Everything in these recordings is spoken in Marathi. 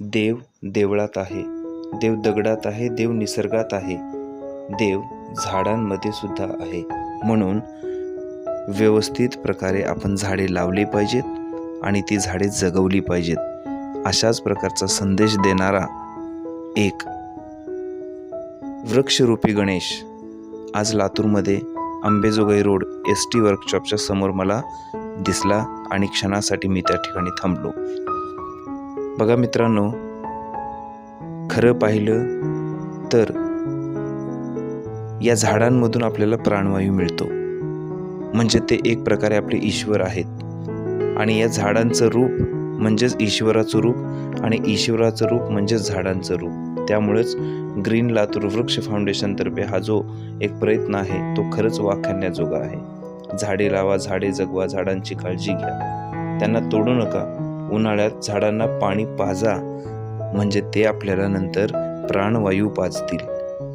देव देवळात आहे. देव दगडात आहे देव निसर्गात आहे. देव झाडांमध्ये सुद्धा आहे. म्हणून व्यवस्थित प्रकारे आपण झाडे लावली पाहिजेत आणि ती झाडे जगवली पाहिजेत. अशाच प्रकारचा संदेश देणारा एक वृक्षरूपी गणेश आज लातूरमध्ये आंबेजोगाई रोड एस टी वर्कशॉपच्या समोर मला दिसला आणि क्षणासाठी मी त्या ठिकाणी थांबलो. बघा मित्रांनो खरं पाहिलं तर या झाडांमधून आपल्याला प्राणवायू मिळतो. म्हणजे ते एक प्रकारे आपले ईश्वर आहेत. आणि या झाडांचं रूप म्हणजेच ईश्वराचं रूप आणि ईश्वराचं रूप म्हणजेच झाडांचं रूप. त्यामुळेच ग्रीन लातूर वृक्ष फाउंडेशनतर्फे हा जो एक प्रयत्न आहे तो खरंच वाखाणण्याजोगा आहे. झाडे लावा झाडे जगवा झाडांची काळजी घ्या. त्यांना तोडू नका. उन्हाळ्यात झाडांना पाणी पाजा म्हणजे ते आपल्याला नंतर प्राणवायू पाजतील.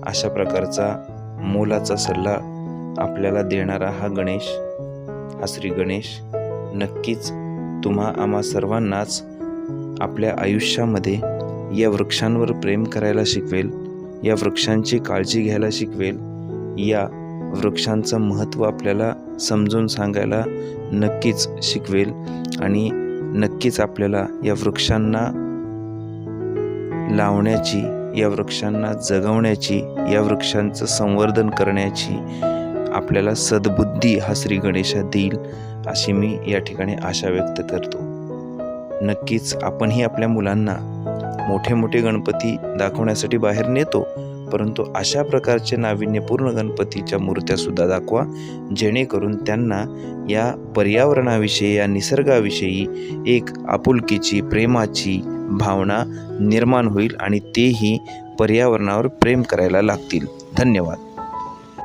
अशा प्रकारचा मोलाचा सल्ला आपल्याला देणारा हा गणेश हा श्री गणेश नक्कीच तुम्हा आम्हा सर्वांनाच आपल्या आयुष्यामध्ये या वृक्षांवर प्रेम करायला शिकवेल या वृक्षांची काळजी घ्यायला शिकवेल या वृक्षांचं महत्त्व आपल्याला समजून सांगायला नक्कीच शिकवेल आणि नक्कीच आपल्याला या वृक्षांना लावण्याची या वृक्षांना जगवण्याची या वृक्षांचं संवर्धन करण्याची आपल्याला सद्बुद्धी हा श्री गणेशा देईल अशी मी या ठिकाणी आशा व्यक्त करतो. नक्कीच आपणही आपल्या मुलांना मोठे मोठे गणपती दाखवण्यासाठी बाहेर नेतो परंतु अशा प्रकारचे नाविन्यपूर्ण गणपतीच्या मूर्त्यासुद्धा दाखवा जेणेकरून त्यांना या पर्यावरणाविषयी या निसर्गाविषयी एक आपुलकीची प्रेमाची भावना निर्माण होईल आणि तेही पर्यावरणावर प्रेम करायला लागतील. धन्यवाद.